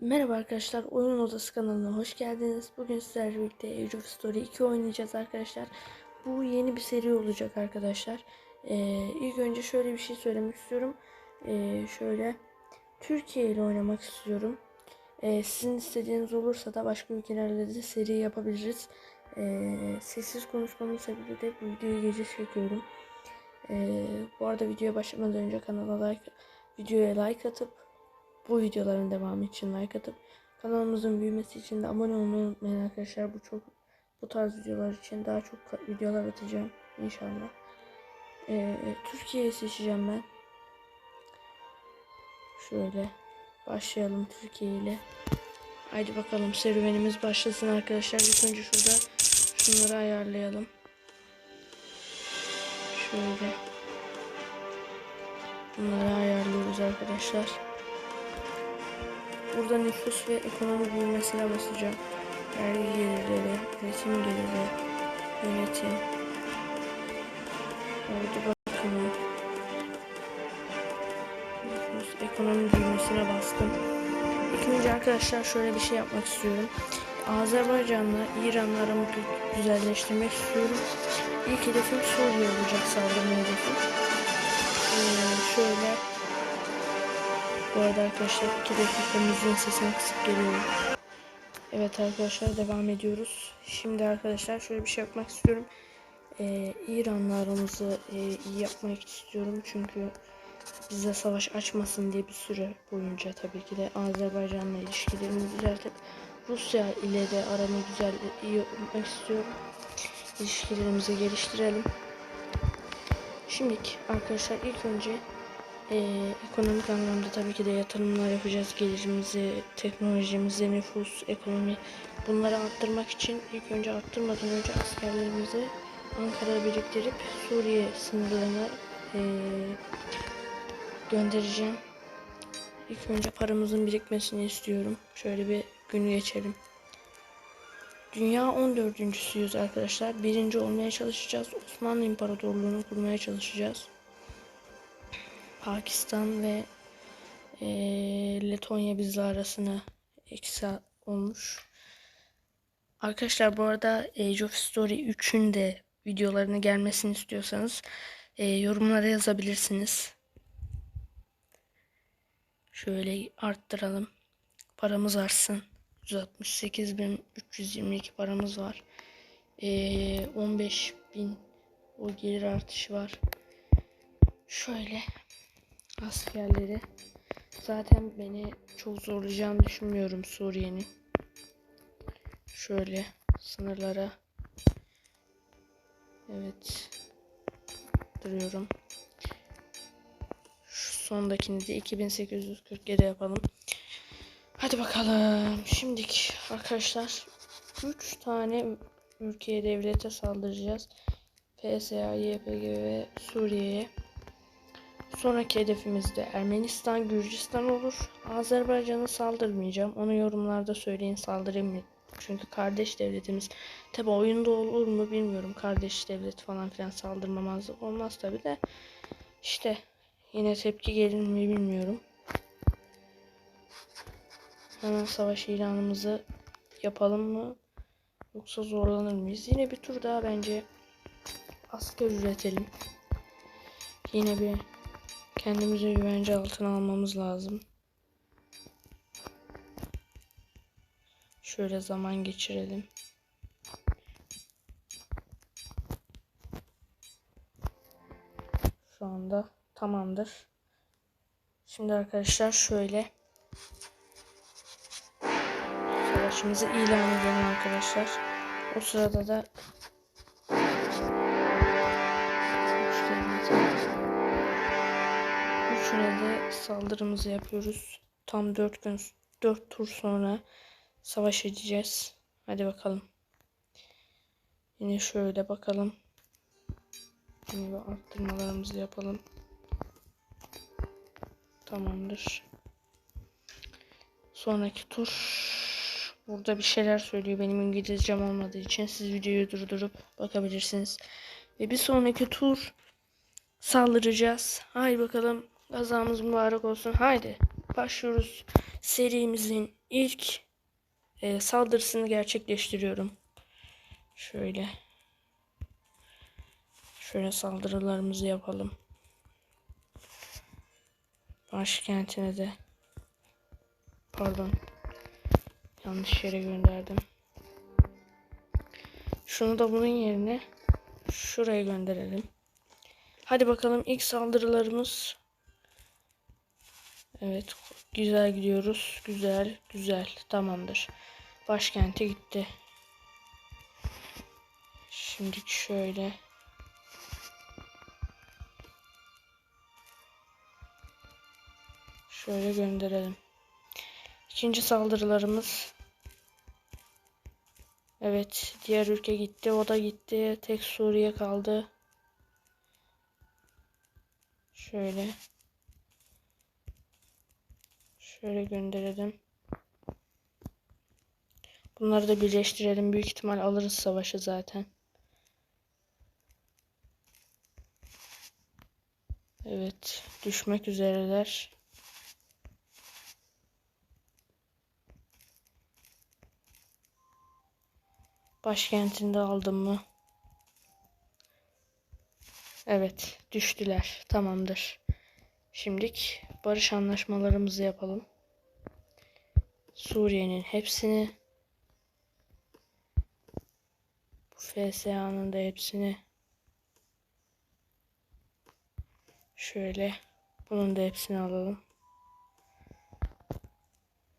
Merhaba arkadaşlar, Oyun Odası kanalına hoş geldiniz. Bugün sizlerle birlikte Age of Story 2 oynayacağız arkadaşlar. Bu yeni bir seri olacak arkadaşlar. Ee, ilk önce şöyle bir şey söylemek istiyorum. Ee, şöyle, Türkiye ile oynamak istiyorum. Ee, sizin istediğiniz olursa da başka ülkelerle de seri yapabiliriz. Ee, sessiz konuşmamın sebebi de bu videoyu gece çekiyorum. Ee, bu arada videoya başlamadan önce kanala like, videoya like atıp bu videoların devamı için like atıp kanalımızın büyümesi için de abone olmayı unutmayın arkadaşlar. Bu çok bu tarz videolar için daha çok videolar atacağım inşallah. Ee, Türkiye'yi seçeceğim ben. Şöyle başlayalım Türkiye ile. Haydi bakalım serüvenimiz başlasın arkadaşlar. İlk önce şurada şunları ayarlayalım. Şöyle. Bunları ayarlıyoruz arkadaşlar. Burada nüfus ve ekonomi büyümesine basacağım. Vergi gelirleri, üretim geliri, yönetim, ordu bakımı, nüfus, ekonomi büyümesine bastım. İlk önce arkadaşlar şöyle bir şey yapmak istiyorum. Azerbaycan'la İran'la aramı gü- güzelleştirmek istiyorum. İlk hedefim Suriye olacak saldırma hedefim. Ee, şöyle bu arada arkadaşlar 2 dakika müziğin sesini kısıp geliyorum. Evet arkadaşlar devam ediyoruz. Şimdi arkadaşlar şöyle bir şey yapmak istiyorum. Ee, İran'la aramızı e, iyi yapmak istiyorum. Çünkü bize savaş açmasın diye bir süre boyunca tabii ki de Azerbaycan'la ilişkilerimizi düzeltip Rusya ile de aramı güzel iyi yapmak istiyorum. İlişkilerimizi geliştirelim. Şimdilik arkadaşlar ilk önce ee, ekonomik anlamda tabii ki de yatırımlar yapacağız. Gelirimizi, teknolojimizi, nüfus, ekonomi bunları arttırmak için ilk önce arttırmadan önce askerlerimizi Ankara'ya biriktirip Suriye sınırlarına ee, göndereceğim. İlk önce paramızın birikmesini istiyorum. Şöyle bir günü geçelim. Dünya 14.süyüz arkadaşlar. Birinci olmaya çalışacağız. Osmanlı İmparatorluğu'nu kurmaya çalışacağız. Pakistan ve eee, Letonya bizle arasına eksi olmuş. Arkadaşlar bu arada Age of Story 3'ün de videolarını gelmesini istiyorsanız eee, yorumlara yazabilirsiniz. Şöyle arttıralım. Paramız artsın. 168.322 paramız var. Eee 15.000 o gelir artışı var. Şöyle askerleri zaten beni çok zorlayacağını düşünmüyorum Suriye'nin. Şöyle sınırlara evet duruyorum. Şu sondakini de 2847 yapalım. Hadi bakalım. Şimdilik arkadaşlar 3 tane ülkeye devlete saldıracağız. PSA, YPG ve Suriye'ye. Sonraki hedefimiz de Ermenistan, Gürcistan olur. Azerbaycan'a saldırmayacağım. Onu yorumlarda söyleyin saldırayım mı? Çünkü kardeş devletimiz. Tabi oyunda olur mu bilmiyorum. Kardeş devlet falan filan saldırmamazlık olmaz tabi de. İşte yine tepki gelir mi bilmiyorum. Hemen savaş ilanımızı yapalım mı? Yoksa zorlanır mıyız? Yine bir tur daha bence asker üretelim. Yine bir kendimizi güvence altına almamız lazım. Şöyle zaman geçirelim. Şu anda tamamdır. Şimdi arkadaşlar şöyle savaşımızı ilan edelim arkadaşlar. O sırada da saldırımızı yapıyoruz. Tam 4 gün 4 tur sonra savaş edeceğiz. Hadi bakalım. Yine şöyle bakalım. Yine bir arttırmalarımızı yapalım. Tamamdır. Sonraki tur burada bir şeyler söylüyor. Benim İngilizcem olmadığı için siz videoyu durdurup bakabilirsiniz. Ve bir sonraki tur saldıracağız. Haydi bakalım. Gazamız mübarek olsun. Haydi. başlıyoruz. Serimizin ilk e, saldırısını gerçekleştiriyorum. Şöyle. Şöyle saldırılarımızı yapalım. Başkentine de pardon yanlış yere gönderdim. Şunu da bunun yerine şuraya gönderelim. Hadi bakalım ilk saldırılarımız. Evet güzel gidiyoruz. Güzel güzel tamamdır. Başkente gitti. Şimdi şöyle Şöyle gönderelim. İkinci saldırılarımız. Evet, diğer ülke gitti, o da gitti. Tek Suriye kaldı. Şöyle. Şöyle gönderelim. Bunları da birleştirelim. Büyük ihtimal alırız savaşı zaten. Evet, düşmek üzereler. Başkentinde aldım mı? Evet, düştüler. Tamamdır. Şimdilik barış anlaşmalarımızı yapalım. Suriye'nin hepsini bu FSA'nın da hepsini şöyle bunun da hepsini alalım.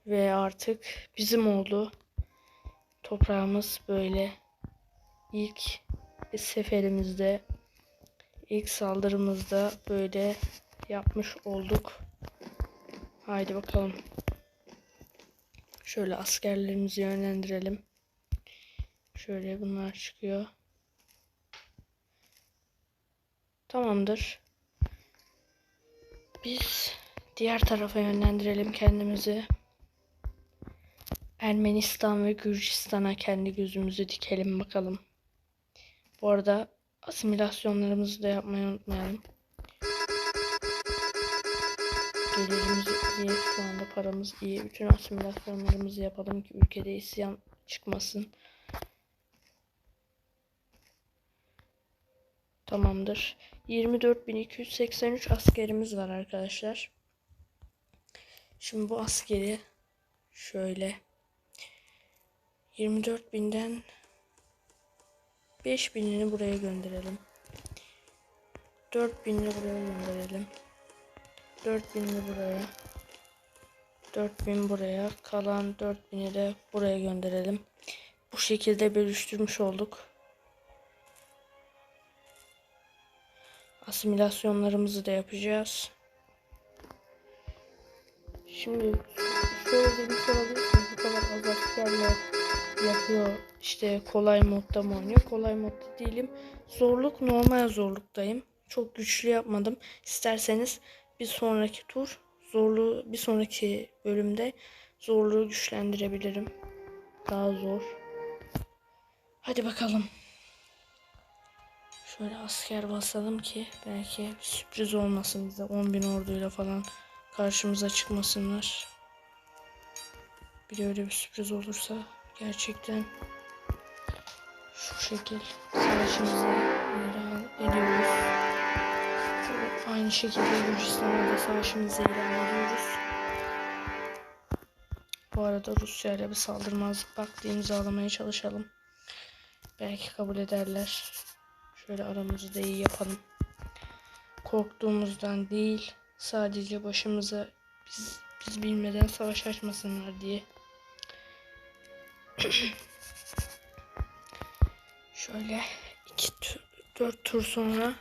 Ve artık bizim oldu toprağımız böyle ilk seferimizde ilk saldırımızda böyle yapmış olduk. Haydi bakalım. Şöyle askerlerimizi yönlendirelim. Şöyle bunlar çıkıyor. Tamamdır. Biz diğer tarafa yönlendirelim kendimizi. Ermenistan ve Gürcistan'a kendi gözümüzü dikelim bakalım. Bu arada asimilasyonlarımızı da yapmayı unutmayalım. Gelirimiz iyi, şu anda paramız iyi. Bütün asimilasyonlarımızı yapalım ki ülkede isyan çıkmasın. Tamamdır. 24.283 askerimiz var arkadaşlar. Şimdi bu askeri şöyle 24 binden 5 binini buraya gönderelim. 4 binini buraya gönderelim. 4 binini buraya. 4 bin buraya. Kalan 4 bini de buraya gönderelim. Bu şekilde bölüştürmüş olduk. Asimilasyonlarımızı da yapacağız. Şimdi şöyle bir şey olabilir Bu kadar az askerler yapıyor. İşte kolay modda mı oynuyor? Kolay modda değilim. Zorluk normal zorluktayım. Çok güçlü yapmadım. İsterseniz bir sonraki tur zorluğu bir sonraki bölümde zorluğu güçlendirebilirim. Daha zor. Hadi bakalım. Şöyle asker basalım ki belki sürpriz olmasın bize 10 bin orduyla falan karşımıza çıkmasınlar. Bir de öyle bir sürpriz olursa gerçekten şu şekil savaşımızı ilan ediyoruz. Aynı şekilde Gürcistan'da da savaşımızı ilan ediyoruz. Bu arada Rusya ile bir saldırmazlık paktı imzalamaya çalışalım. Belki kabul ederler. Şöyle aramızı da iyi yapalım. Korktuğumuzdan değil, sadece başımıza biz, biz bilmeden savaş açmasınlar diye. Şöyle iki dört tur sonra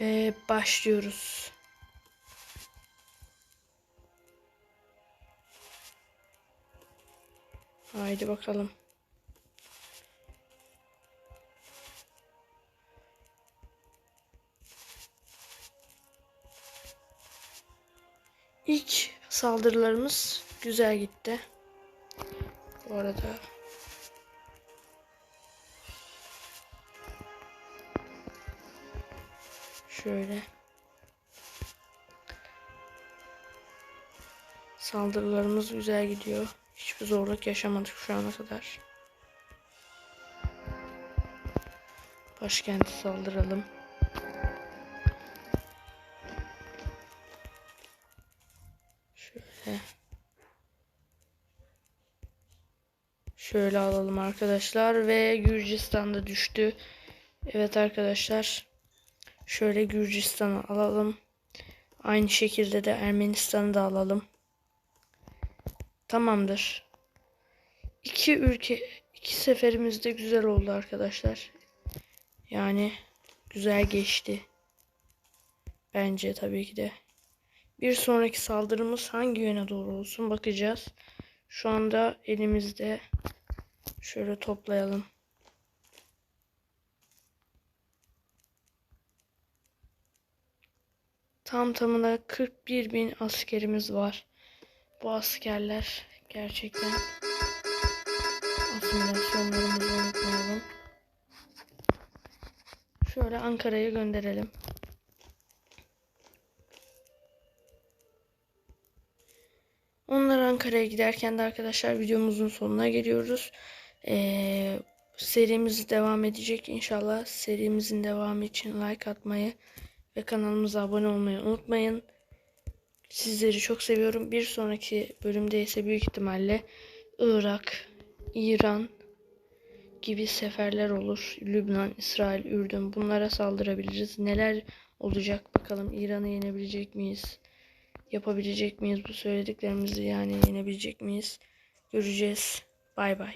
ve başlıyoruz. Haydi bakalım. İlk saldırılarımız güzel gitti. Bu arada Şöyle. Saldırılarımız güzel gidiyor. Hiçbir zorluk yaşamadık şu ana kadar. Başkenti saldıralım. Şöyle. Şöyle alalım arkadaşlar ve Gürcistan da düştü. Evet arkadaşlar. Şöyle Gürcistan'ı alalım. Aynı şekilde de Ermenistan'ı da alalım. Tamamdır. İki ülke, iki seferimiz de güzel oldu arkadaşlar. Yani güzel geçti. Bence tabii ki de. Bir sonraki saldırımız hangi yöne doğru olsun bakacağız. Şu anda elimizde şöyle toplayalım. Tam tamına 41 bin askerimiz var. Bu askerler gerçekten asimilasyonlarımızı unutmayalım. Şöyle Ankara'ya gönderelim. Onlar Ankara'ya giderken de arkadaşlar videomuzun sonuna geliyoruz. Ee, serimiz devam edecek inşallah. Serimizin devamı için like atmayı ve kanalımıza abone olmayı unutmayın. Sizleri çok seviyorum. Bir sonraki bölümde ise büyük ihtimalle Irak, İran gibi seferler olur. Lübnan, İsrail, Ürdün bunlara saldırabiliriz. Neler olacak bakalım. İran'ı yenebilecek miyiz? Yapabilecek miyiz bu söylediklerimizi yani yenebilecek miyiz? Göreceğiz. Bay bay.